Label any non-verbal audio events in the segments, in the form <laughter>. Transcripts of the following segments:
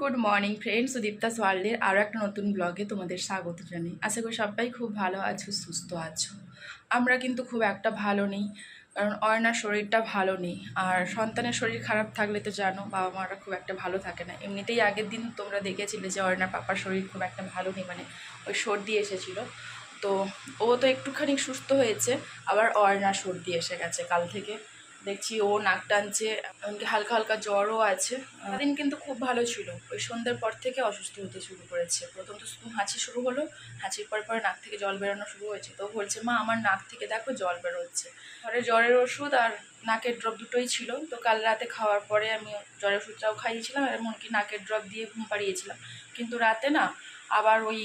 Good morning friends সুদীপ্তাস ওয়ার্ল্ডের আরও একটা নতুন ব্লগে তোমাদের স্বাগত জানাই। আশা করি সবাই খুব ভালো আছো, সুস্থ আছো। আমরা কিন্তু খুব একটা ভালো নেই, কারণ অয়নার শরীরটা ভালো নেই। আর সন্তানের শরীর খারাপ থাকলে তো জানো বাবা মারা খুব একটা ভালো থাকে না। এমনিতেই আগের দিন তোমরা দেখেছিলে যে অয়নার পাপার শরীর খুব একটা ভালো নেই মানে ওই সর্দি এসেছিল। তো ও তো একটুখানি সুস্থ হয়েছে, আবার অয়নার সর্দি এসে গেছে কাল থেকে। দেখছি ও নাক টানছে, এমনকি হালকা হালকা জ্বরও আছে। দিন কিন্তু খুব ভালো ছিল। ওই সন্ধ্যের পর থেকে অসুস্থ হতে শুরু করেছে। প্রথম তো শুধু হাঁচি শুরু হলো, হাঁচির পর পরে নাক থেকে জল বেরোনো শুরু হয়েছে। তো বলছে, মা, আমার নাক থেকে দেখো জল বেরোচ্ছে। ঘরে জ্বরের ওষুধ আর নাকের ড্রপ দুটোই ছিল। তো কাল রাতে খাওয়ার পরে আমি জ্বরের ওষুধটাও খাইয়েছিলাম আর এমনকি নাকের ড্রপ দিয়ে ঘুম পাড়িয়েছিলাম। কিন্তু রাতে না, আবার ওই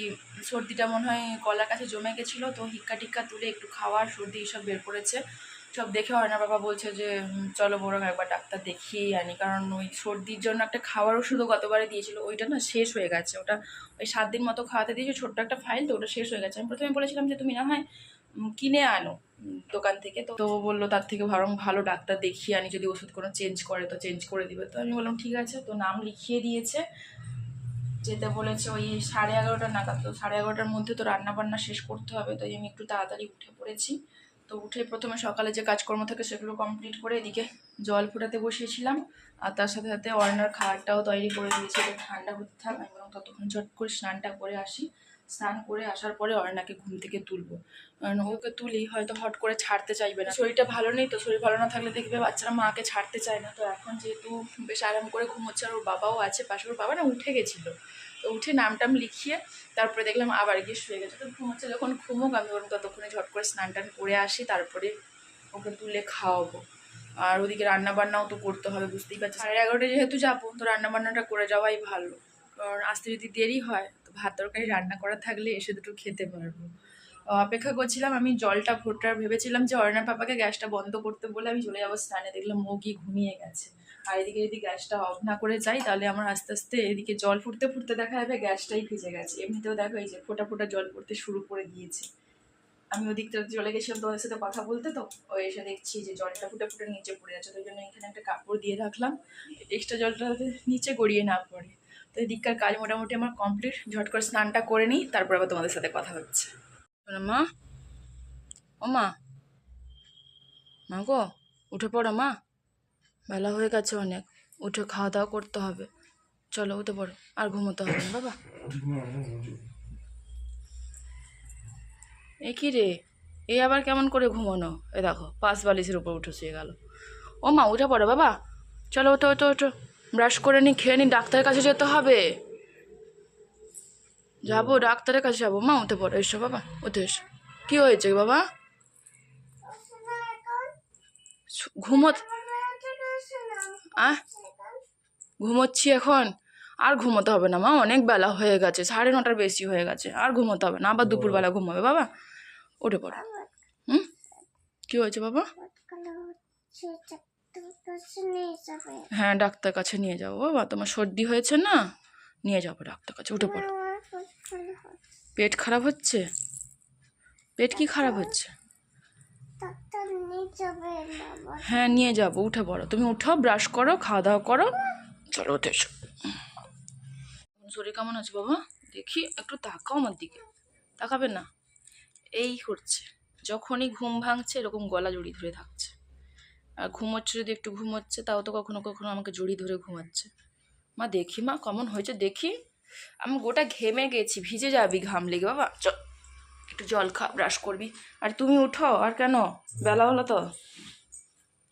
সর্দিটা মনে হয় গলার কাছে জমে গেছিল। তো হিক্কা টিক্কা তুলে একটু খাওয়ার সর্দি এইসব বের করেছে। সব দেখে অয়না বাবা বলছে যে চলো বরং একবার ডাক্তার দেখিয়েই আনি। কারণ ওই সর্দির জন্য একটা খাওয়ার ওষুধও গতবারে দিয়েছিল। ওইটা না শেষ হয়ে গেছে। ওটা ওই সাত দিন মতো খাওয়াতে দিয়েছে। ছোট্ট একটা ফাইল তো, ওটা শেষ হয়ে গেছে। আমি প্রথমে বলেছিলাম যে, তুমি না হয় কিনে আনো দোকান থেকে। তো তো বলল, তার থেকে বরং ভালো ডাক্তার দেখিয়ে আনি। যদি ওষুধ কোনো চেঞ্জ করে, তো চেঞ্জ করে দিবে। তো আমি বললাম, ঠিক আছে। তো নাম লিখিয়ে দিয়েছে। যেতে বলেছে ওই সাড়ে এগারোটা নাগাদ। তো সাড়ে এগারোটার মধ্যে তো রান্না বান্না শেষ করতে হবে। তাই আমি একটু তাড়াতাড়ি উঠে পড়েছি। তো উঠে প্রথমে সকালে যে কাজকর্ম থাকে সেগুলো কমপ্লিট করে এদিকে জল ফোটাতে বসিয়েছিলাম। আর তার সাথে সাথে অর্ণার খাবারটাও তৈরি করে দিয়েছি ঠান্ডা হতে থাক, আমি ততক্ষণ ঝট করে স্নানটা করে আসি। স্নান করে আসার পরে অর্ণাকে ঘুম থেকে তুলবো। কারণ ওকে তুলি হয়তো হট করে ছাড়তে চাইবে না। শরীরটা ভালো নেই তো, শরীর ভালো না থাকলে দেখবে বাচ্চারা মাকে ছাড়তে চায় না। তো এখন যেহেতু বেশ আরাম করে ঘুমোচ্ছে আর ওর বাবাও আছে পাশে, ওর বাবা না উঠে গেছিল। তো উঠে নামটাম লিখিয়ে তারপরে দেখলাম আবার গিয়ে শুয়ে গেছে। তো ঘুমোচ্ছে, যখন ঘুমোক আমি ওরকম ততক্ষণে ঝট করে স্নান টান করে আসি, তারপরে ওকে তুলে খাওয়াবো। আর ওদিকে রান্না বান্নাও তো করতে হবে, বুঝতেই পারছি সাড়ে এগারোটা যেহেতু যাব, তো রান্নাবান্নাটা করে যাওয়াই ভালো। কারণ আসতে যদি দেরি হয় ভাত তরকারি রান্না করা থাকলে এসে দুটো খেতে পারব। অপেক্ষা করছিলাম আমি জলটা ফোটার ভেবেছিলাম যে অরণার পাপাকে গ্যাসটা বন্ধ করতে বলে আমি চলে যাব স্নানে। দেখলাম ও ঘুমিয়ে গেছে। আর এদিকে যদি গ্যাসটা অফ না করে যাই, তাহলে আমার আস্তে আস্তে এদিকে জল ফুটতে ফুটতে দেখা যাবে গ্যাসটাই ভিজে গেছে। এমনিতেও দেখো এই যে ফোটা ফোটা জল পড়তে শুরু করে দিয়েছে। আমি ওদিকটা চলে গেছিলাম তোমাদের সাথে কথা বলতে, তো ওই এসে দেখছি যে জলটা ফুটে ফুটে নিচে পড়ে যাচ্ছে ওই জন্য এখানে একটা কাপড় দিয়ে রাখলাম। এক্সট্রা জলটা নিচে গড়িয়ে না পড়ে। তো এদিককার কাজ মোটামুটি আমার কমপ্লিট। ঝট করে স্নানটা করে নিই, তারপর আবার তোমাদের সাথে কথা হচ্ছে। মা। ও মা। মা গো, উঠে পড়ো মা। বেলা হয়ে গেছে অনেক। উঠে খাওয়া দাওয়া করতে হবে। চলো উঠে পড়ো, আর ঘুমোতে হবে বাবা। এ কি রে? এই আবার কেমন করে ঘুমানো? এ দেখো পাশ বালিশের উপর উঠে শুয়ে গেল। ও মা, উঠে পড়ো বাবা। চলো ওঠো ওঠো ওঠো। ব্রাশ করে নি, খেয়ে নি, ডাক্তারের কাছে যেতে হবে। যাব, ডাক্তারের কাছে যাব। মা ওতে পড়ো, এসো বাবা ওতে এসো। কী হয়েছে বাবা? ঘুমোত, আহ? ঘুমোচ্ছি এখন। আর ঘুমোতে হবে না মা, অনেক বেলা হয়ে গেছে, সাড়ে নটার বেশি হয়ে গেছে, আর ঘুমোতে হবে না, আবার দুপুরবেলা ঘুমাবে বাবা। উঠে পড়ো। হুম? কী হয়েছে বাবা? হ্যাঁ ডাক্তার কাছে নিয়ে যাব। বাবা, তোমার সর্দি হয়েছে না? নিয়ে যাব ডাক্তার কাছে, উঠে পড়ো। পেট খারাপ হচ্ছে? পেট কি খারাপ হচ্ছে? হ্যাঁ নিয়ে যাব, উঠে পড়ো। তুমি উঠো, ব্রাশ করো, খাওয়া দাওয়া করো, চলো উঠে এসো। শরীর কেমন আছে বাবা? দেখি, একটু তাকাও আমার দিকে। তাকাবে না? এই করছে। যখনই ঘুম ভাঙছে, এরকম গলা জড়িয়ে ধরে থাকছে। আর ঘুমোচ্ছে যদি একটু ঘুমোচ্ছে তাও তো কখনো কখনো আমাকে জড়িয়ে ধরে ঘুমাচ্ছে। মা, দেখি মা, কেমন হয়েছে দেখি। আমি গোটা ঘেমে গেছি, ভিজে যাবি ঘাম লেগে, বাবা। চ, একটু জল খা ব্রাশ করবি। আর তুমি উঠো, আর কেন? বেলা হলো তো।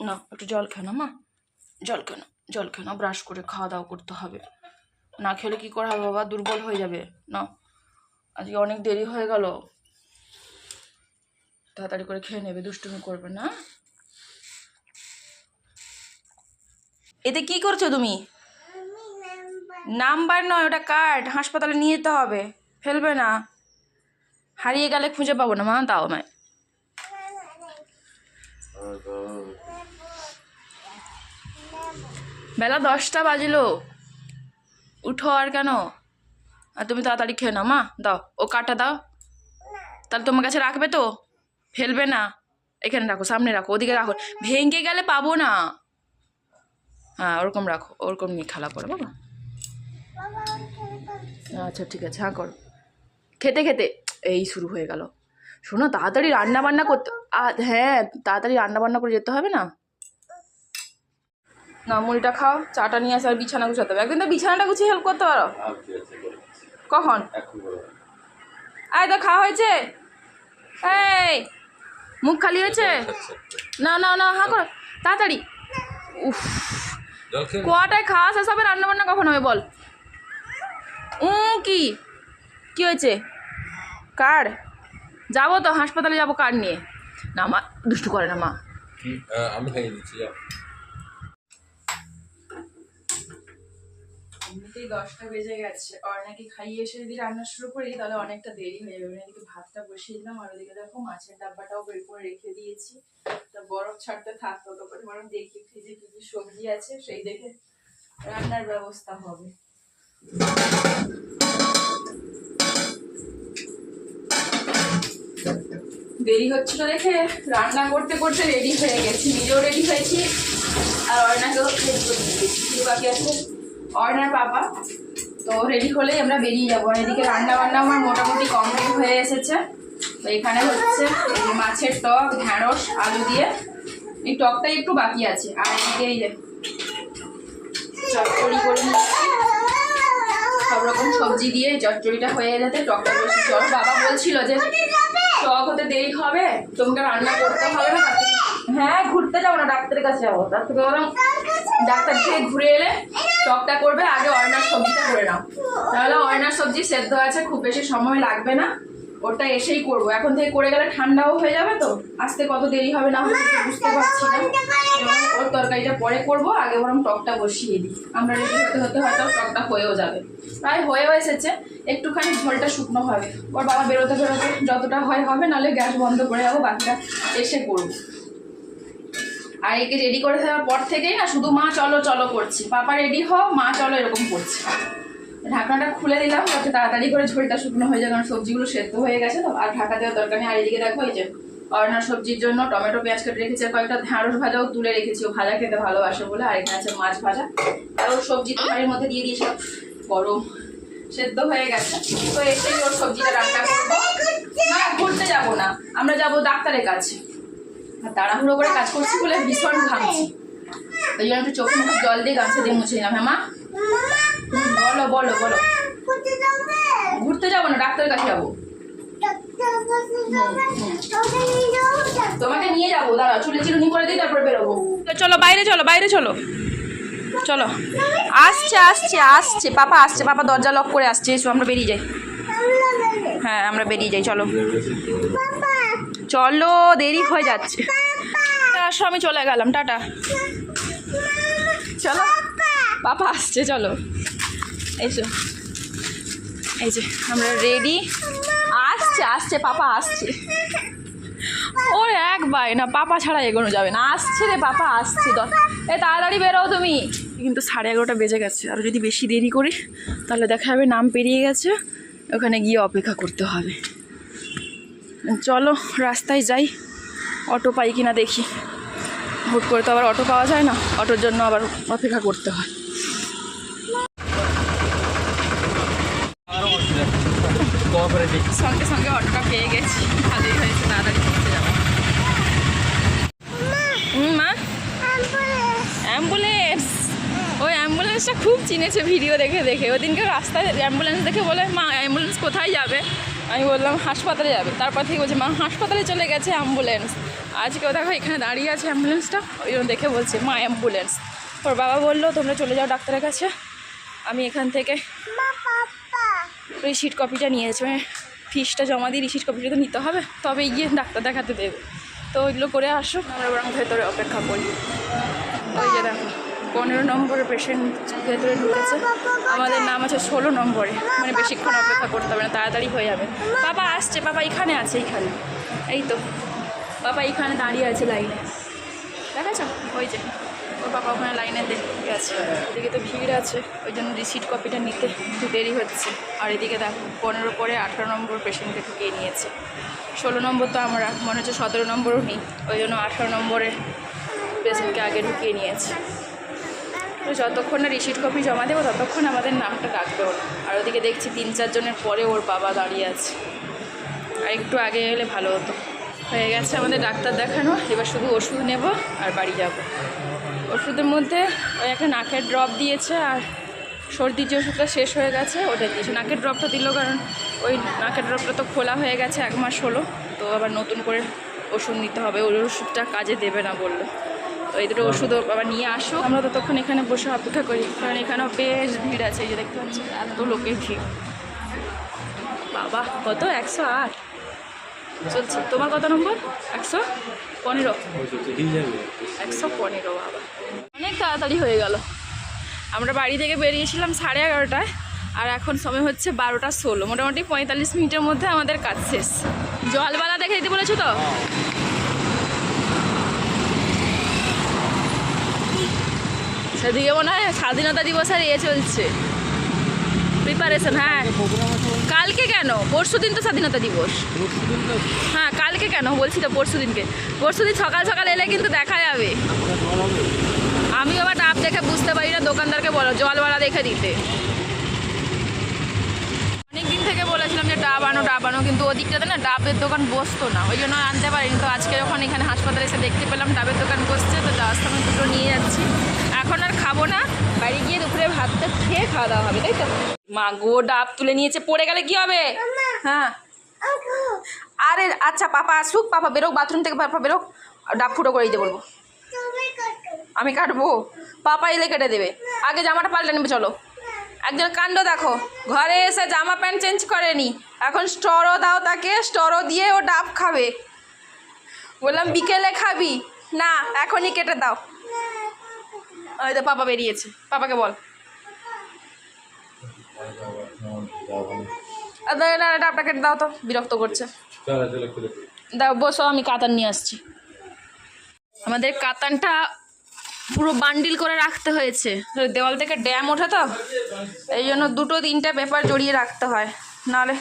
না, একটু জল খেও না, মা। জল কেন জল খেও না ব্রাশ করে খাওয়া দাওয়া করতে হবে। না খেলে কি করা হবে, বাবা? দুর্বল হয়ে যাবে। না, আজকে অনেক দেরি হয়ে গেল। তাড়াতাড়ি করে খেয়ে নেবে, দুষ্টুমি করবে না এতে কি করছ তুমি? নাম্বার নয় ওটা কার্ড হাসপাতালে নিয়ে যেতে হবে। ফেলবে না। হারিয়ে গেলে খুঁজে পাবো না মা দাও আমায়। বেলা দশটা বাজলো। উঠো আর কেন? আর তুমি তাড়াতাড়ি খেয়ে নাও মা দাও। ও কাটা দাও। তাহলে তোমার কাছে রাখবে তো? ফেলবে না। এখানে রাখো সামনে রাখো ওদিকে রাখো। ভেঙে গেলে পাবো না। হ্যাঁ ওরকম রাখো, ওরকম নিয়ে খেলা করো, বাবা। আচ্ছা ঠিক আছে হ্যাঁ করো। খেতে খেতে, এই শুরু হয়ে গেল। শোনো, তাড়াতাড়ি রান্না বান্না করতে হ্যাঁ তাড়াতাড়ি রান্না বান্না করে যেতে হবে না? না, মুড়িটা খাও, চাটা নিয়ে আসে আর বিছানা গুছাতে হবে। একদিন তো বিছানাটা গুছিয়ে হেল্প করতে পারো? কখন? আয় তো খাওয়া হয়েছে? এই, মুখ খালি হয়েছে? না না না হ্যাঁ করো, তাড়াতাড়ি। উফ কটায় খাস শেষ হবে রান্না বান্না কখন হবে বল? উ কি? কি হয়েছে? কার? যাব তো হাসপাতালে যাব কার নিয়ে। না মা দুষ্টু করে না মা। আমি খাইয়ে দিচ্ছি এমনিতেই দশটা বেজে গেছে। আর নাকি খাইয়ে এসে যদি রান্না শুরু করি, তাহলে অনেকটা দেরি হয়ে যাবে। এদিকে ভাতটা বসিয়ে দিলাম, আর ওদিকে দেখো মাছের ডাব্বাটাও বের করে রেখে দিয়েছি। তা বরফ ছাড়তে থাকতো তো করে বরং দেখি ফ্রিজে কি কি সবজি আছে, সেই দেখে রান্নার ব্যবস্থা হবে। দেরি হচ্ছিল দেখে রান্না করতে করতে রেডি হয়ে গেছি, নিজেও রেডি হয়েছি। আর অর্ণাকেও বাকি আছে? অর্ণার পাপা। তো রেডি হলেই আমরা বেরিয়ে যাব। আর এদিকে রান্না বান্না আমার মোটামুটি কমপ্লিট হয়ে এসেছে। তো এখানে হচ্ছে মাছের টক, ঢ্যাঁড়স, আলু দিয়ে। এই টকটাই একটু বাকি আছে। আর এদিকে এই যে চটচড়ি করে সব রকম সবজি দিয়ে চচ্চড়িটা হয়ে যেতে টকটা বেশি চল বাবা বলছিল যে টক হতে দেরি হবে, তোমাকে রান্না করতে হবে না। হ্যাঁ ঘুরতে যাব না, ডাক্তারের কাছে যাব। তার থেকে ডাক্তার থেকে ঘুরে এলে টকটা করবে, আগে অর্ণার সবজিটা করে নাও। তাহলে অর্ণার সবজি সেদ্ধ আছে, খুব বেশি সময় লাগবে না। ওটা এসেই করব। এখন থেকে করে গেলে ঠান্ডাও হয়ে যাবে তো। আসতে কত দেরি হবে না বুঝতে পারছি না। ওর তরকারিটা পরে করব, আগে বরং টকটা বসিয়ে দিই। আমরা রেডি হতে হতে হয়তো টকটা হয়েও যাবে। প্রায় হয়েও এসেছে, একটুখানি ঝোলটা শুকনো হবে। ওর বাবা বেরোতে বেরোতে যতটা হয় হবে, নাহলে গ্যাস বন্ধ করে যাব বাকিটা এসে করব। আর একে রেডি করে দেওয়ার পর থেকেই না শুধু মা চলো চলো করছি। পাপা রেডি হও, মা চলো এরকম করছে। ঢাকনাটা খুলে দিলাম যাতে তাড়াতাড়ি করে ঝোলটা শুকনো হয়ে যায়, কারণ সবজিগুলো সেদ্ধ হয়ে গেছে তো, আর ঢাকা দেওয়ার দরকার নেই। আর এদিকে দেখো এই যে অরনার সবজির জন্য টমেটো, পেঁয়াজ কেটে রেখেছি কয়েকটা ঢ্যাঁড়স ভাজাও তুলে রেখেছি। ও ভাজা খেতে ভালোবাসে বলে, আর এখানে আছে মাছ ভাজা। আর ওর সবজি তো মধ্যে দিয়ে দিয়েছিলাম গরম। সেদ্ধ হয়ে গেছে। তো এসেই ওর সবজিটা রান্না করব। না, ঘুরতে যাব না। আমরা যাব ডাক্তারের কাছে। তাড়াহুড়ো করে কাজ করছি বলে ভীষণ ঘামছি ওই জন্য একটু চোখে মুখে জল দিয়ে গাছে দিয়ে মুছে নিলাম। হ্যাঁ মা? বলো বলো বলো। ঘুরতে যাব না, ডাক্তারের কাছে যাব। তোমাকে নিয়ে যাব দাঁড়া চুলে চিরুনি করে দিই তারপরে বেরোবো। চলো, বাইরে চলো বাইরে চলো। চলো। আসছে আসছে আসছে। পাপা আসছে, পাপা দরজা লক করে আসছে। এসো, আমরা বেরিয়ে যাই। হ্যাঁ আমরা বেরিয়ে যাই, চলো। চলো দেরি হয়ে যাচ্ছে। আসো আমি চলে গেলাম টাটা। চলো পাপা আসছে চলো। এসো এই যে আমরা রেডি আসছে আসছে পাপা আসছে। ওর একবার না পাপা ছাড়া এগোনো যাবে না। আসছে রে পাপা আসছে এ তাড়াতাড়ি বেরো তুমি। কিন্তু সাড়ে এগারোটা বেজে গেছে। আর যদি বেশি দেরি করি তাহলে দেখা যাবে নাম পেরিয়ে গেছে। ওখানে গিয়ে অপেক্ষা করতে হবে। চলো, রাস্তায় যাই। অটো পাই কিনা দেখি। হুট করে তো আবার অটো পাওয়া যায় না, অটোর জন্য আবার অপেক্ষা করতে হয়। সঙ্গে সঙ্গে অটোটা পেয়ে গেছি। ভালোই হয়েছে, তাড়াতাড়ি পৌঁছে যাব। মা? অ্যাম্বুলেন্স। ওই অ্যাম্বুলেন্সটা খুব চিনেছে, ভিডিও দেখে দেখে। ওদিনকে রাস্তায় অ্যাম্বুলেন্স দেখে বলে, মা, অ্যাম্বুলেন্স কোথায় যাবে? আমি বললাম হাসপাতালে যাবে। তারপর থেকে বলছে মা হাসপাতালে চলে গেছে অ্যাম্বুলেন্স আজকেও দেখো এখানে দাঁড়িয়ে আছে অ্যাম্বুলেন্সটা ওই জন্য দেখে বলছে মা অ্যাম্বুলেন্স ওর বাবা বলল তোমরা চলে যাও ডাক্তারের কাছে। আমি এখান থেকে রিসিট কপিটা নিয়েছে মানে ফিসটা জমা দিয়ে রিসিট কপিটা তো নিতে হবে। তবে গিয়ে ডাক্তার দেখাতে দেবে। তো ওইগুলো করে আসুক আমরা বরং ভেতরে অপেক্ষা করি। ওই যে দেখো। পনেরো নম্বরে পেশেন্ট ভেতরে ঢুকেছে। আমাদের নাম আছে ষোলো নম্বরে। মানে বেশিক্ষণ অপেক্ষা করতে হবে না, তাড়াতাড়ি হয়ে যাবে। বাবা আসছে, বাবা এখানে আছে এইখানে এই তো। বাবা এইখানে দাঁড়িয়ে আছে লাইনে। দেখাছো ওই যে। ওর বাবা ওখানে লাইনে দেখে আছে এদিকে তো ভিড় আছে। ওই জন্য রিসিট কপিটা নিতে একটু দেরি হচ্ছে। আর এদিকে দেখো, পনেরো পরে আঠারো নম্বর পেশেন্টকে ঢুকিয়ে নিয়েছে। ষোলো নম্বর তো আমরা, মনে হচ্ছে সতেরো নম্বরও নেই। ওই জন্য আঠারো নম্বরে পেশেন্টকে আগে ঢুকিয়ে নিয়েছে। তো যতক্ষণ না রিসিট কপি জমা দেবো, ততক্ষণ আমাদের নামটা ডাকবে ওরা আর ওদিকে দেখছি তিন চারজনের পরে ওর বাবা দাঁড়িয়ে আছে। আর একটু আগে এলে ভালো হতো। হয়ে গেছে আমাদের ডাক্তার দেখানো। এবার শুধু ওষুধ নেব আর বাড়ি যাব। ওষুধের মধ্যে ওই একটা নাকের ড্রপ দিয়েছে আর সর্দির যে ওষুধটা শেষ হয়ে গেছে ওটা দিয়েছে। নাকের ড্রপটা দিল কারণ ওই নাকের ড্রপটা তো খোলা হয়ে গেছে এক মাস হলো। তো আবার নতুন করে ওষুধ নিতে হবে। ওই ওষুধটা কাজে দেবে না বলল। তো এই দুটো ওষুধ আবার নিয়ে আসো। আমরা ততক্ষণ এখানে বসে অপেক্ষা করি, কারণ এখানেও বেশ ভিড় আছে, এই যে দেখতে পাচ্ছি, এত লোকের ভিড়। বাবা, কত? একশো আট? চলছে, তোমার কত নম্বর? একশো পনেরো। একশো পনেরো, বাবা। অনেক তাড়াতাড়ি হয়ে গেল। আমরা বাড়ি থেকে বেরিয়েছিলাম সাড়ে এগারোটায়, আর এখন সময় হচ্ছে বারোটা ষোলো। মোটামুটি পঁয়তাল্লিশ মিনিটের মধ্যে আমাদের কাজ শেষ। জলবালা দেখে দিতে বলেছ তো? সেদিকে মনে হয় স্বাধীনতা দিবসের ইয়ে চলছে। প্রিপারেশন হ্যাঁ। কালকে কেন? পরশু দিন তো স্বাধীনতা দিবস। হ্যাঁ কালকে কেন? বলছি তো পরশু দিনকে। পরশু দিন সকাল সকাল এলে কিন্তু দেখা যাবে। আমি আবার ডাব দেখে বুঝতে পারি না, দোকানদারকে বলো জলওয়ালা দেখে দিতে। অনেক দিন থেকে বলেছিলাম যে ডাব আনো ডাব আনো, কিন্তু ওদিকটাতে না ডাবের দোকান বসতো না। ওই জন্য আনতে পারিনি। তো আজকে যখন এখানে হাসপাতালে এসে দেখতে পেলাম, ডাবের দোকান বসছে, তো যাওয়ার সময় দুটো নিয়ে যাচ্ছি। এখন আর খাব না। বাড়ি গিয়ে দুপুরে ভাতটা খেয়ে খাওয়া দাওয়া হবে, তাই তো? মা গো, ডাব তুলে নিয়েছে, পড়ে গেলে কি হবে? হ্যাঁ। আরে আচ্ছা পাপা আসুক, পাপা বেরোক বাথরুম থেকে পাপা বেরোক, ডাব ফুটো করে দিতে বলব। আমি কাটবো। পাপা এলে কেটে দেবে। আগে জামাটা পাল্টে নেবে, চলো। একজন কাণ্ড দেখো। ঘরে এসে জামা প্যান্ট চেঞ্জ করেনি। এখন স্টরও দাও তাকে, স্টরও দিয়ে ও ডাব খাবে। বললাম, বিকেলে খাবি? না, এখনই কেটে দাও। ওই তো পাপা বেরিয়েছে। পাপাকে বল। না ডাবটা কেটে দাও তো, বিরক্ত করছে। দাও, বসো, আমি কাতান নিয়ে আসছি। আমাদের কাতানটা পুরো বান্ডিল করে রাখতে হয়েছে। দেওয়াল থেকে ড্যাম ওঠে তো, এই জন্য দুটো তিনটা পেপার জড়িয়ে রাখতে হয়। নাহলে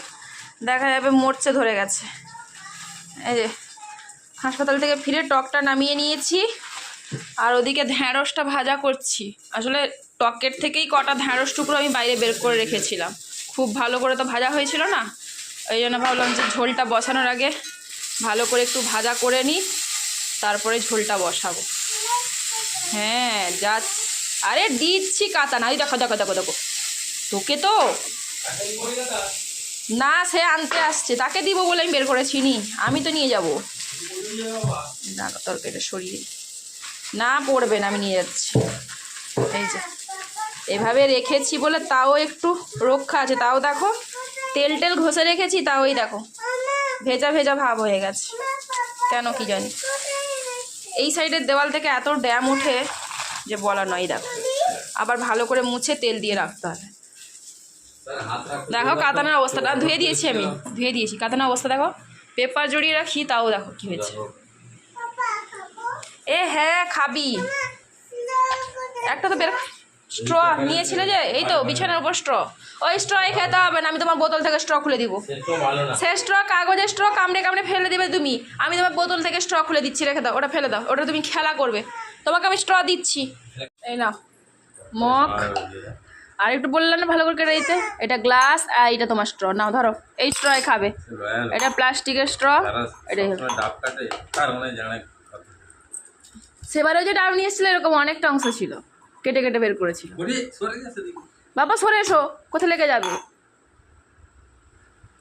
দেখা যাবে মরচে ধরে গেছে। এই যে, হাসপাতাল থেকে ফিরে টকটা নামিয়ে নিয়েছি। আর ওদিকে ঢ্যাঁড়সটা ভাজা করছি। আসলে টকের থেকেই কটা ঢ্যাঁড়স টুকরো আমি বাইরে বের করে রেখেছিলাম। খুব ভালো করে তো ভাজা হয়েছিল না? ওই জন্য ভাবলাম যে ঝোলটা বসানোর আগে ভালো করে একটু ভাজা করে নিই, তারপরে ঝোলটা বসাবো। হ্যাঁ যা আরে দিচ্ছি কাতা না দেখো দেখো দেখো দেখো। তোকে তো? না, সে আনতে আসছে। তাকে দিব বলে আমি বের করেছি, নি। আমি তো নিয়ে যাব। না তরকারিটা সরিয়ে। না পড়বে না, আমি নিয়ে যাচ্ছি। এই যে, এভাবে রেখেছি বলে তাও একটু রক্ষা আছে। তাও দেখো, তেল টেল ঘষে রেখেছি তাও এই দেখো, ভেজা ভেজা ভাব হয়ে গেছে। কেন কি জানি। এই সাইডের দেওয়াল থেকে এত ড্যাম ওঠে যে বলা নয়, দেখো। আবার ভালো করে মুছে তেল দিয়ে রাখতে হবে। দেখো কাতানার অবস্থাটা, ধুয়ে দিয়েছি আমি, ধুয়ে দিয়েছি। কাতানার অবস্থা দেখো, পেপার জড়িয়ে রাখি, তাও দেখো কি হয়েছে। এ হ্যাঁ খাবি। একটা তো বের স্ট্র নিয়েছিলে যে এই তো বিছানার উপর স্ট্র। ওই স্ট্রই খেতে হবে না আমি তোমার বোতল থেকে স্ট্র খুলে দিব। সে স্ট্র কাগজের স্ট্র কামড়ে কামড়ে ফেলে দেবে তুমি। আমি তোমার বোতল থেকে স্ট্র খুলে দিচ্ছি রেখে দাও ওটা ফেলে দাও ওটা তুমি খেলা করবে। তোমাকে আমি স্ট্র দিচ্ছি। এই না মগ। আর একটু বললাম না ভালো করে কেটে দিতে? এটা গ্লাস আর এটা তোমার স্ট্র। নাও ধরো। এই স্ট্রয় খাবে। এটা প্লাস্টিকের স্ট্র। এটাই হলো। সবসময় ডাব কাটে কার মনে জানে কথা। সেবারে যে ডাব নিয়ে এসেছিল এরকম অনেকটা অংশ ছিল। কেটে কেটে বের করেছিল। বাবা সরে এসো। কোথায় লেগে যাবে?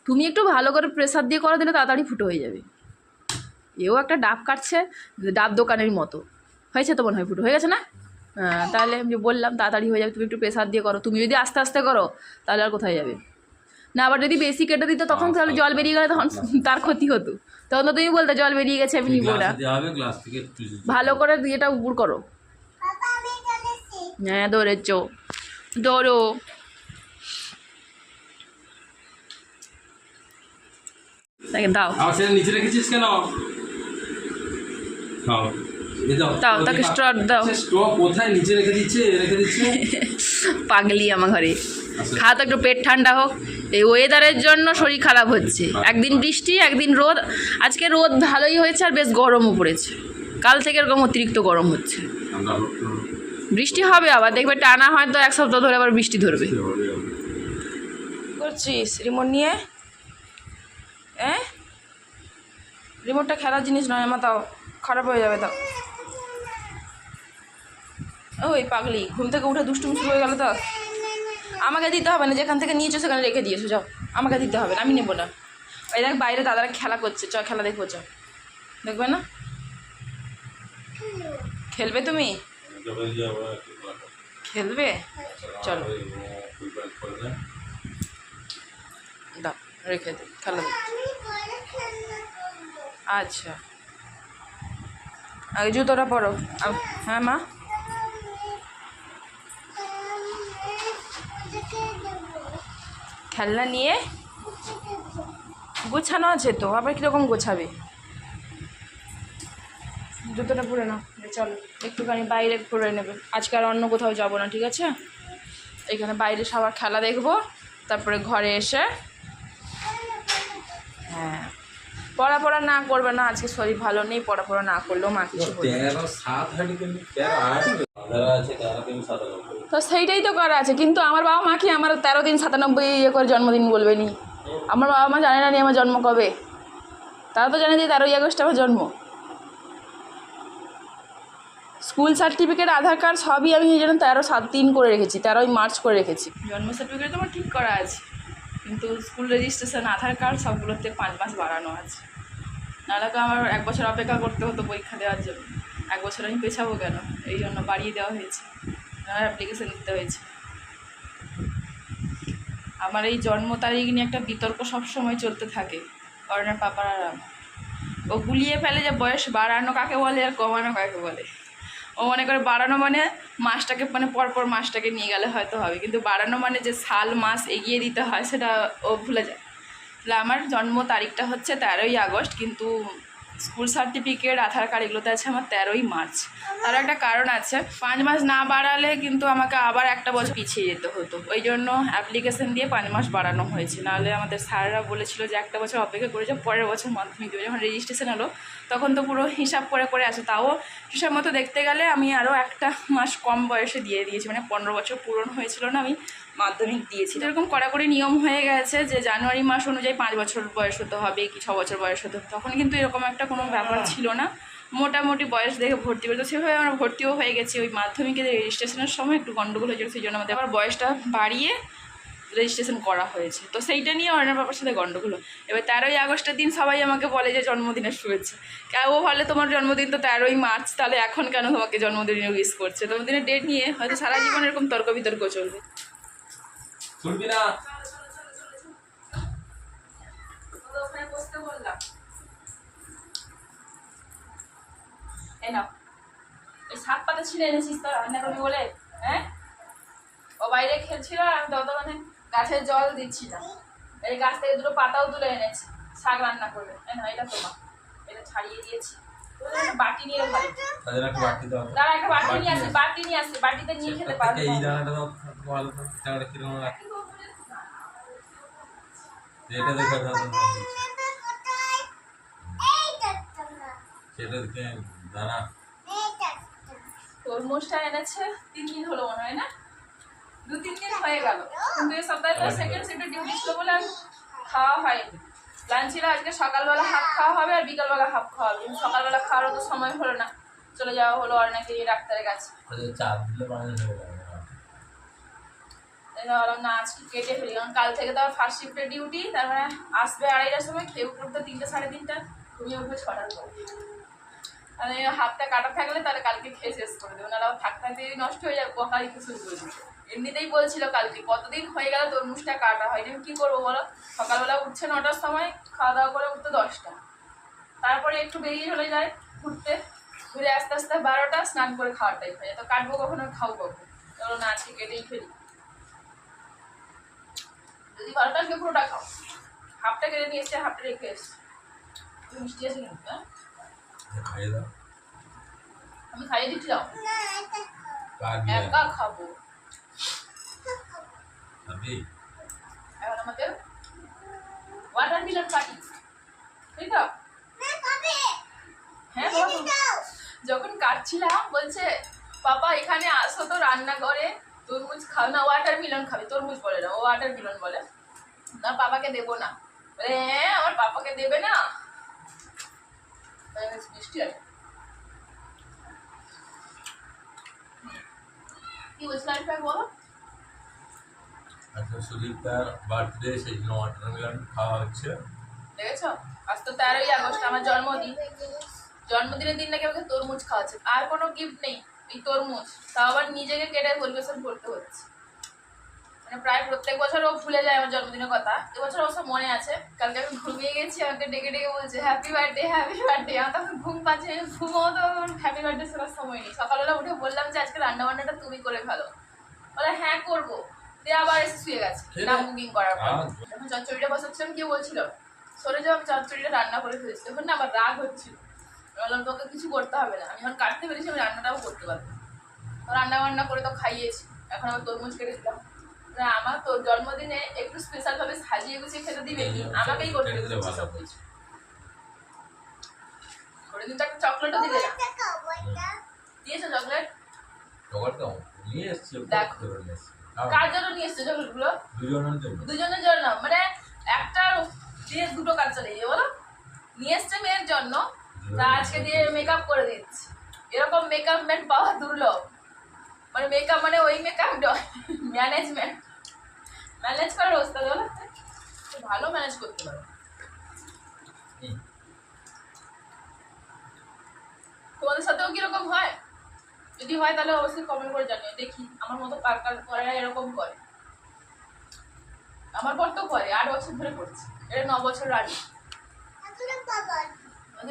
তুমি একটু ভালো করে প্রেসার দিয়ে করা দিলে তাড়াতাড়ি ফুটো হয়ে যাবে। এও একটা ডাব কাটছে ডাব দোকানের মতো। হয়েছে তো মনে হয় ফুটো? হয়ে গেছে না? হ্যাঁ তাহলে আমি বললাম তাড়াতাড়ি হয়ে যাবে তুমি একটু প্রেসার দিয়ে করো। তুমি যদি আস্তে আস্তে করো তাহলে আর কোথায় যাবে? না আবার যদি বেশি কেটে দিত তখন তাহলে জল বেরিয়ে গেলে তখন <laughs> তার ক্ষতি হতো। তখন তো তুমি বলতে জল বেরিয়ে গেছে আমি নিবো না। ভালো করে এটা উপর করো। হ্যাঁ ধরেছ। ধরো। তাকে দাও। নিচে রেখেছিস কেন? দাও। দাও, তাকে ওদিকে- দাও। কোথায়? নিচে রেখে দিচ্ছে রেখে দিচ্ছে। <laughs> পাগলি আমার ঘরে। আচ্ছা। খা তো একটু পেট ঠান্ডা হোক। এই ওয়েদারের জন্য শরীর খারাপ হচ্ছে। একদিন বৃষ্টি একদিন রোদ। আজকে রোদ ভালোই হয়েছে আর বেশ গরমও পড়েছে। কাল থেকে এরকম অতিরিক্ত গরম হচ্ছে। বৃষ্টি হবে আবার দেখবে টানা হয়তো এক সপ্তাহ ধরে আবার বৃষ্টি ধরবে। করছিস? রিমোট নিয়ে? হ্যাঁ রিমোটটা খেলার জিনিস নয় আমার তাও। খারাপ হয়ে যাবে তাও। ওই পাগলি, ঘুম থেকে উঠে দুষ্টুম শুরু হয়ে গেল তো। আমাকে দিতে হবে না, যেখান থেকে নিয়েছো সেখানে রেখে দিয়েছ, যাও। আমাকে দিতে হবে না, আমি নেব না। ওই দেখ, বাইরে দাদারা খেলা করছে, চ, খেলা দেখব, চ। দেখবে না? খেলবে তুমি? খেলবে? চলো। দাও, রেখে দে, খেলা আচ্ছা। আগে জুতোটা পরো। হ্যাঁ মা? খেলনা নিয়ে গোছানো আছে তো আবার কীরকম গোছাবে? জুতোটা পরে নাও চলো একটুখানি বাইরে ঘুরে নেবে। আজকে আর অন্য কোথাও যাব না ঠিক আছে? এখানে বাইরে সবার খেলা দেখব তারপরে ঘরে এসে হ্যাঁ পড়া পড়া না করবে না আজকে শরীর ভালো নেই পড়া পড়া না করলেও মা কিছু তো সেইটাই তো করা আছে। কিন্তু আমার বাবা মা কি আমার তেরো দিন সাতানব্বই ইয়ে করে জন্মদিন বলবে নি? আমার বাবা মা জানে না নি আমার জন্ম কবে। তারা তো জানে যে তেরোই আগস্ট আমার জন্ম। স্কুল সার্টিফিকেট, আধার কার্ড সবই আমি জন্য তেরো সাত দিন করে রেখেছি, তেরোই মার্চ করে রেখেছি। জন্ম সার্টিফিকেট তো আমার ঠিক করা আছে। কিন্তু স্কুল রেজিস্ট্রেশন আধার কার্ড সবগুলোতে পাঁচ মাস বাড়ানো আছে। নাহলে তো আমার এক বছর অপেক্ষা করতে হতো পরীক্ষা দেওয়ার জন্য। এক বছর আমি পেছাবো কেন? এই জন্য বাড়িয়ে দেওয়া হয়েছে। অ্যাপ্লিকেশন দিতে হয়েছে। আমার এই জন্ম তারিখ নিয়ে একটা বিতর্ক সবসময় চলতে থাকে করোনার পাপার আর আমার। ও গুলিয়ে ফেলে যে বয়স বাড়ানো কাকে বলে আর কমানো কাকে বলে। ও মনে করে বাড়ানো মানে মাসটাকে মানে পরপর মাসটাকে নিয়ে গেলে হয়তো হবে, কিন্তু বাড়ানো মানে যে সাল, মাস এগিয়ে দিতে হয় সেটা ও ভুলে যায়। তাহলে আমার জন্ম তারিখটা হচ্ছে তেরোই আগস্ট, কিন্তু স্কুল সার্টিফিকেট, আধার কার্ড এগুলোতে আছে আমার তেরোই মার্চ। তার একটা কারণ আছে, পাঁচ মাস না বাড়ালে কিন্তু আমাকে আবার একটা বছর পিছিয়ে যেতে হতো। ওই জন্য অ্যাপ্লিকেশন দিয়ে পাঁচ মাস বাড়ানো হয়েছে। নাহলে আমাদের স্যাররা বলেছিল যে একটা বছর অপেক্ষা করেছে, পরের বছর মাধ্যমিক দেবে। যখন রেজিস্ট্রেশন হলো, তখন তো পুরো হিসাব করে করে আছে। তাও হিসাব মতো দেখতে গেলে আমি আরও একটা মাস কম বয়সে দিয়ে দিয়েছি। মানে পনেরো বছর পূরণ হয়েছিল না আমি। মাধ্যমিক দিয়েছি এরকম কড়াকড়ি নিয়ম হয়ে গেছে যে জানুয়ারি মাস অনুযায়ী পাঁচ বছর বয়স হতে হবে কি ছ বছর বয়স হতে হবে তখন কিন্তু এরকম একটা কোনো ব্যাপার ছিল না। মোটামুটি বয়স দেখে ভর্তি করতো সেভাবে আমরা ভর্তিও হয়ে গেছি। ওই মাধ্যমিকের রেজিস্ট্রেশনের সময় একটু গন্ডগোল হয়েছিল সেই জন্য আমাদের আবার বয়সটা বাড়িয়ে রেজিস্ট্রেশন করা হয়েছে। তো সেইটা নিয়ে অর্ণার বাবার সাথে গন্ডগোল এবার তেরোই আগস্টের দিন সবাই আমাকে বলে যে জন্মদিনের শুভেচ্ছা। কেউ বলে তোমার জন্মদিন তো তেরোই মার্চ তাহলে এখন কেন তোমাকে জন্মদিনে উইশ করছে? জন্মদিনের ডেট নিয়ে হয়তো সারা জীবন এরকম তর্ক বিতর্ক চলবে। শুনবি না। ওখানে বসতে বললাম এই সাত পাতা ছিঁড়ে এনেছিস তো রান্না করবি বলে? হ্যাঁ? ও বাইরে খেলছিল আর আমি ততক্ষণে গাছের জল দিচ্ছিলাম এই গাছ থেকে দুটো পাতাও তুলে এনেছি শাক রান্না করবে। এটা তোমার। এটা ছাড়িয়ে দিয়েছি। বাটি নিয়ে ভালো। তো। দাঁড়া একটা বাটি নিয়ে আসি বাটি নিয়ে আসি বাটিতে নিয়ে খেতে পারবে এটা দেখে তো। সেটা দেখে দানা তরমুজটা এনেছে তিন দিন হলো মনে হয় না? দু তিন দিন হয়ে গেল। কিন্তু এই সপ্তাহটা সেকেন্ড শিফটে ডিউটি ছিল বলে আর খাওয়া হয়নি। প্ল্যান ছিল আজকে সকালবেলা হাফ খাওয়া হবে আর বিকালবেলা হাফ খাওয়া হবে। কিন্তু সকালবেলা খাওয়ারও তো সময় হলো না। চলে যাওয়া হলো আর নাকি ডাক্তারের কাছে। দিলে বানিয়ে দেবো তাই ভাবলাম না আজকে কেটে ফেলি। কারণ কাল থেকে তো আবার ফার্স্ট শিফটের ডিউটি তারপরে আসবে আড়াইটার সময় খেয়ে উঠতে তিনটে, সাড়ে তিনটা ঘুমিয়ে উঠবে ছটার পর। এই হাতটা কাটা থাকলে তাহলে কালকে খেয়ে শেষ করে দেবো, নাহলে থাকতে থাকতে নষ্ট হয়ে যাবে একটু শুরু করে এমনিতেই বলছিল কালকে, কতদিন হয়ে গেল তরমুজটা কাটা হয়নি, আমি কী করব বলো? সকালবেলা উঠছে নটার সময়, খাওয়া দাওয়া করে উঠতে দশটা। তারপরে একটু বেরিয়ে চলে যায় ঘুরতে, ঘুরে আস্তে আস্তে বারোটা, স্নান করে খাওয়ার টাইপ হয়ে যায়। তো কাটবো কখন খাও কখন? চলো না আজকে কেটেই ফেলি। যদি বারোটা আজকে পুরোটা খাও। হাফটা কেটে নিয়ে এসছে হাফটা রেখে এসছে তুমি মিষ্টি আছে কিন্তু হ্যাঁ? আমি খাইয়ে দিচ্ছি যাও। একা খাব। এখন আমাদের ওয়াটার মিলন পার্টি ঠিক তো হ্যাঁ যখন কাটছিলাম বলছে পাপা এখানে আসো তো রান্না করে তরমুজ খাও না ওয়াটার মিলন খাবে তরমুজ বলে না ও ওয়াটার মিলন বলে। না পাপাকে দেবো না। বলে হ্যাঁ আমার পাপাকে দেবে না? মিষ্টি আছে কি। বলছিলাম বলো? আজকে সুদীপটার বার্থডে সেই জন্য ওয়াটারমেলন খাওয়া হচ্ছে। দেখেছ? আজ তো তেরোই আগস্ট আমার জন্মদিন। জন্মদিনের দিন নাকি আমাকে তরমুজ খাওয়াচ্ছে। আর কোনো গিফট নেই। এই তরমুজ তাও আবার নিজেকে কেটে পরিবেশন করতে হচ্ছে। মানে প্রায় প্রত্যেক বছর ও ভুলে যায় আমার জন্মদিনের কথা। এবছর অবশ্য মনে আছে কালকে আমি ঘুমিয়ে গেছি আমাকে ডেকে ডেকে বলছে হ্যাপি বার্থডে হ্যাপি বার্থডে আমার তখন ঘুম পাচ্ছে ঘুমও তো হ্যাপি বার্থডে শোনার সময় নেই। সকালবেলা উঠে বললাম যে আজকে রান্না বান্নাটা তুমি করে ফেলো। বলে হ্যাঁ করব। দিয়ে আবার এসে শুয়ে গেছে নাম বুকিং করার পর। যখন চচ্চড়িটা বসাচ্ছিলাম কেউ বলছিল সরে যাও আমি চচ্চড়িটা রান্না করে ফেলেছি। তখন না আমার রাগ হচ্ছিল। বললাম তোকে কিছু করতে হবে না। আমি যখন কাটতে পেরেছি আমি রান্নাটাও করতে পারব রান্না বান্না করে তো খাইয়েছি। এখন আবার তরমুজ কেটে দিলাম। না আমার তোর জন্মদিনে একটু স্পেশাল ভাবে সাজিয়ে গুছিয়ে খেতে দিবে কি আমাকেই করতে খেতে সব কিছু। করে দিন তো একটা চকলেটও দিবে না। দিয়েছ চকলেট জোগাড় তো নিয়ে এসছি দেখো। করে নিয়ে এসছি খাও। কার জন্য নিয়ে এসছো চকলেটগুলো দুজনের জন্য। দুজনের জন্য। মানে একটা দিয়ে দুটো কাজ চলে বলো। নিয়ে এসছে মেয়ের জন্য। তা আজকে দিয়ে মেকআপ করে দিচ্ছি। এরকম মেকআপ ম্যান পাওয়া দুর্লভ। মানে মেকআপ মানে ওই মেকআপ নয় ম্যানেজমেন্ট ম্যানেজ করার অবস্থা বলো তো ভালো ম্যানেজ করতে পারো। তোমাদের সাথেও কীরকম হয়? যদি হয় তাহলে অবশ্যই কমেন্ট করে জানিও দেখি। আমার মতো কার কার করে এরকম করে? আমার পর তো করে আট বছর ধরে করছে এটা ন বছর আগে।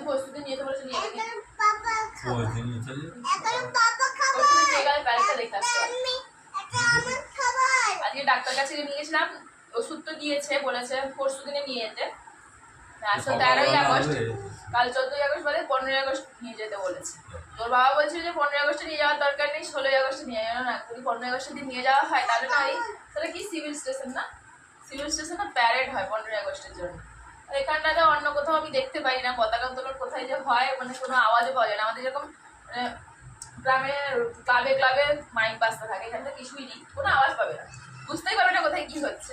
প্রস্তুতি নিয়ে বলেছে নিয়ে প্রস্তুতি নিয়ে হবে। আজকে ডাক্তার কাছে নিয়ে গেছিলাম ওষুধ তো দিয়েছে বলেছে পরশু দিনে নিয়ে যেতে। আসলে তেরোই আগস্ট কাল চোদ্দই আগস্ট বলে পনেরোই আগস্ট নিয়ে যেতে বলেছে। তোর বাবা বলছিল যে পনেরোই আগস্টে নিয়ে যাওয়ার দরকার নেই ষোলোই আগস্টে নিয়ে যাবে না। যদি পনেরোই আগস্টে দিন নিয়ে যাওয়া হয় তাহলে না ওই তাহলে কি সিভিল স্টেশন না? সিভিল স্টেশনে প্যারেড হয় পনেরোই আগস্টের জন্য। এখানটাতে অন্য কোথাও আমি দেখতে পাই না পতাকা উত্তোলন কোথায় যে হয় মানে কোনো আওয়াজও পাওয়া যায় না। আমাদের যেরকম মানে গ্রামে, ক্লাবে ক্লাবে মাইক বাজতে থাকে, এখানে তো কিছুই নেই, কোনো আওয়াজ পাবে না। বুঝতেই পারবে না কোথায় কি হচ্ছে।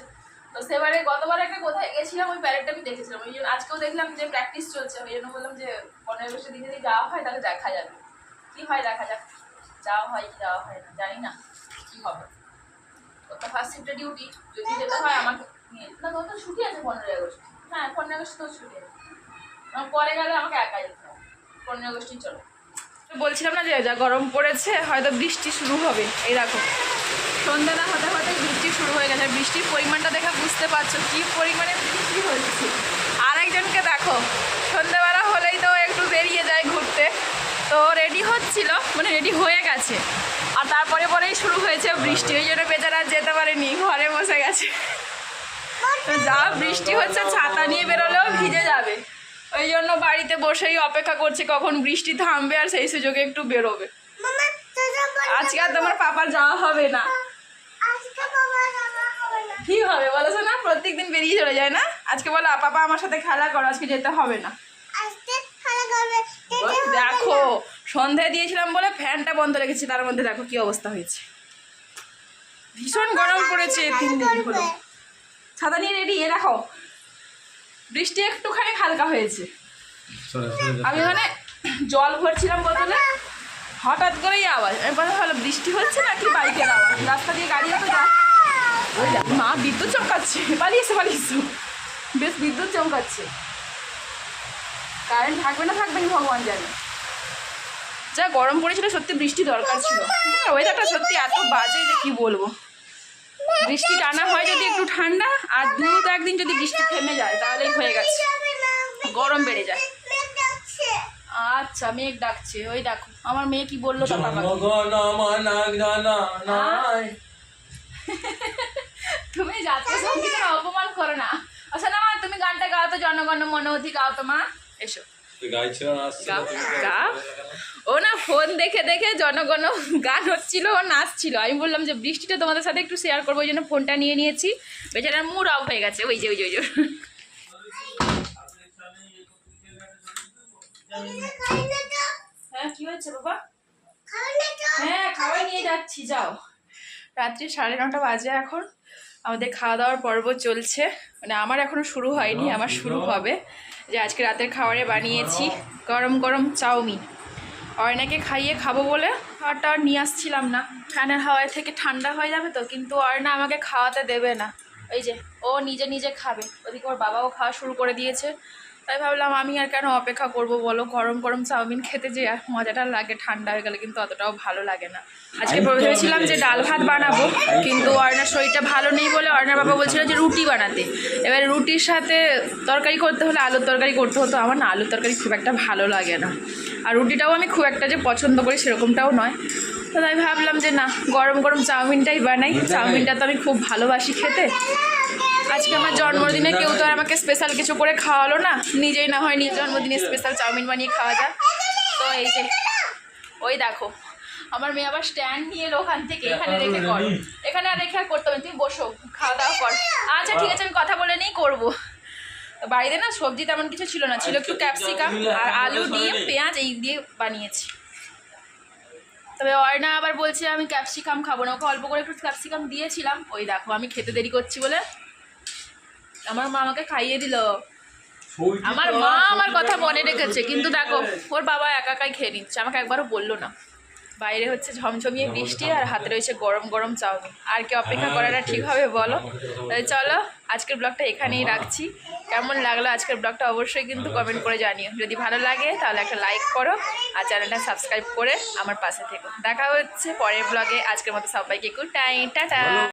তো সেবারে গতবার একটা কোথায় গেছিলাম, ওই প্যারেডটা আমি দেখেছিলাম। ওই জন্য আজকেও দেখলাম যে প্র্যাকটিস চলছে, ওই জন্য বললাম যে পনেরো বছর দিন যদি যাওয়া হয়, তাহলে দেখা যাবে। কি হয় দেখা যাক, যাওয়া হয় কি যাওয়া হয় না, জানি না কি হবে। তো ফার্স্ট শিফটে ডিউটি যদি যেতে হয় আমাকে নিয়ে। না তো ছুটি আছে পনেরোই আগস্ট। হ্যাঁ আগস্ট তো ছুটি পরে গেলে আমাকে একা যেতে হবে। আগস্টই চলো। বলছিলাম না যে যা গরম পড়েছে, হয়তো বৃষ্টি শুরু হবে। এই দেখো। সন্ধ্যা না হতে হতে বৃষ্টি শুরু হয়ে গেছে। বৃষ্টির পরিমাণটা দেখে বুঝতে পারছ কি পরিমাণে বৃষ্টি হচ্ছে। আর একজনকে দেখো। সন্ধ্যাবেলা হলেই তো একটু বেরিয়ে যায় ঘুরতে। তো রেডি হচ্ছিল মানে রেডি হয়ে গেছে। আর তারপরে পরেই শুরু হয়েছে বৃষ্টি। ওই জন্য বেচারা যেতে পারেনি। ঘরে বসে গেছে। যা বৃষ্টি হচ্ছে ছাতা নিয়ে বেরোলেও ভিজে যাবে। ওই জন্য বাড়িতে বসেই অপেক্ষা করছে কখন বৃষ্টি থামবে আর সেই সুযোগে একটু বেরোবে। আজকে আর তোমার পাপার যাওয়া হবে না। কি হবে বলো না? প্রত্যেকদিন বেরিয়ে চলে যায় না? আজকে বলো পাপা আমার সাথে খেলা করো আজকে যেতে হবে না। দেখো সন্ধ্যায় দিয়েছিলাম বলে ফ্যানটা বন্ধ রেখেছি তার মধ্যে দেখো কি অবস্থা হয়েছে। ভীষণ গরম পড়েছে তিন দিন হলো। ছাতা নিয়ে রেডি এ দেখো। বৃষ্টি একটুখানি হালকা হয়েছে। আমি ওখানে জল ভরছিলাম বোতলে। হঠাৎ করেই আওয়াজ আমি বললাম ভালো বৃষ্টি হচ্ছে নাকি বাইকের আওয়াজ? রাস্তা দিয়ে গাড়ি তো যা ওই মা বিদ্যুৎ চমকাচ্ছে। পালিয়েছে পালিয়েছে। বেশ বিদ্যুৎ চমকাচ্ছে। কারেন্ট থাকবে না থাকবে না ভগবান জানে। যা গরম পড়েছিল সত্যি বৃষ্টি দরকার ছিল। ওয়েদারটা সত্যি এত বাজে যে কি বলব? বৃষ্টি টানা হয় যদি একটু ঠান্ডা আর দু একদিন যদি বৃষ্টি থেমে যায় তাহলেই হয়ে গেছে। গরম বেড়ে যায়। আচ্ছা মেঘ ডাকছে ওই দেখো আমার মেয়ে কি বলল তুমি জাতীয় সঙ্গীতের অপমান করো না। আচ্ছা না মা তুমি গানটা গাও তো জনগণ মন অধি গাও তো মা। এসো। গাইছিল না ও না ফোন দেখে দেখে জনগণ গান হচ্ছিল ও নাচছিল। আমি বললাম যে বৃষ্টিটা তোমাদের সাথে একটু শেয়ার করব ওই জন্য ফোনটা নিয়ে নিয়েছি। বেচারার মুড অফ হয়ে গেছে ওই যে ওই যে ওই যে। হ্যাঁ কি হয়েছে বাবা? হ্যাঁ খাবার নিয়ে যাচ্ছি যাও। রাত্রি সাড়ে নটা বাজে এখন। আমাদের খাওয়া দাওয়ার পর্ব চলছে। মানে আমার এখনও শুরু হয়নি আমার শুরু হবে। যে আজকে রাতের খাবারে বানিয়েছি গরম গরম চাউমিন। অয়নাকে খাইয়ে খাব বলে আর নিয়ে আসছিলাম না। ফ্যানের হাওয়ায় থেকে ঠান্ডা হয়ে যাবে তো কিন্তু অয়না আমাকে খাওয়াতে দেবে না। এই যে ও নিজে নিজে খাবে। ওদিকে ওর বাবাও খাওয়া শুরু করে দিয়েছে। তাই ভাবলাম আমি আর কেন অপেক্ষা করব বলো? গরম গরম চাউমিন খেতে যে মজাটা লাগে ঠান্ডা হয়ে গেলে কিন্তু অতটাও ভালো লাগে না। আজকে ভেবেছিলাম যে ডাল ভাত বানাবো কিন্তু অর্ণার শরীরটা ভালো নেই বলে অর্ণার বাবা বলছিল যে রুটি বানাতে। এবার রুটির সাথে তরকারি করতে হলে আলুর তরকারি করতে হতো। আমার না আলুর তরকারি খুব একটা ভালো লাগে না। আর রুটিটাও আমি খুব একটা যে পছন্দ করি সেরকমটাও নয়। তো তাই ভাবলাম যে না গরম গরম চাউমিনটাই বানাই। চাউমিনটা তো আমি খুব ভালোবাসি খেতে। আজকে আমার জন্মদিনে কেউ তো আর আমাকে স্পেশাল কিছু করে খাওয়ালো না। নিজেই না হয় নিজের জন্মদিনে স্পেশাল চাউমিন বানিয়ে খাওয়া যায়। তো এই যে ওই দেখো আমার মেয়ে আবার স্ট্যান্ড নিয়ে এলো ওখান থেকে এখানে রেখে কর। এখানে আর রেখে আর করতে হবে তুমি বসো খাওয়া দাওয়া কর। আচ্ছা ঠিক আছে আমি কথা বলে নেই করব। বাড়িতে না সবজি তেমন কিছু ছিল না ছিল একটু ক্যাপসিকাম আর আলু দিয়ে পেঁয়াজ এই দিয়ে বানিয়েছি। তবে অয়না আবার বলছে আমি ক্যাপসিকাম খাব না। ওকে অল্প করে একটু ক্যাপসিকাম দিয়েছিলাম। ওই দেখো আমি খেতে দেরি করছি বলে আমার মা আমাকে খাইয়ে দিল। আমার মা আমার কথা মনে রেখেছে কিন্তু দেখো ওর বাবা একা একাই খেয়ে নিচ্ছে আমাকে একবারও বলল না। বাইরে হচ্ছে ঝমঝমিয়ে বৃষ্টি আর হাতে রয়েছে গরম গরম চাউমিন আর কি অপেক্ষা করাটা ঠিক। হবে বলো? তাই চলো আজকের ব্লগটা এখানেই রাখছি। কেমন লাগল আজকের ব্লগটা অবশ্যই কিন্তু কমেন্ট করে জানিও। যদি ভালো লাগে তাহলে একটা লাইক করো আর চ্যানেলটা সাবস্ক্রাইব করে আমার পাশে থেকো। দেখা হচ্ছে পরের ব্লগে আজকের মতো সবাইকে গুড টাইম টাটা।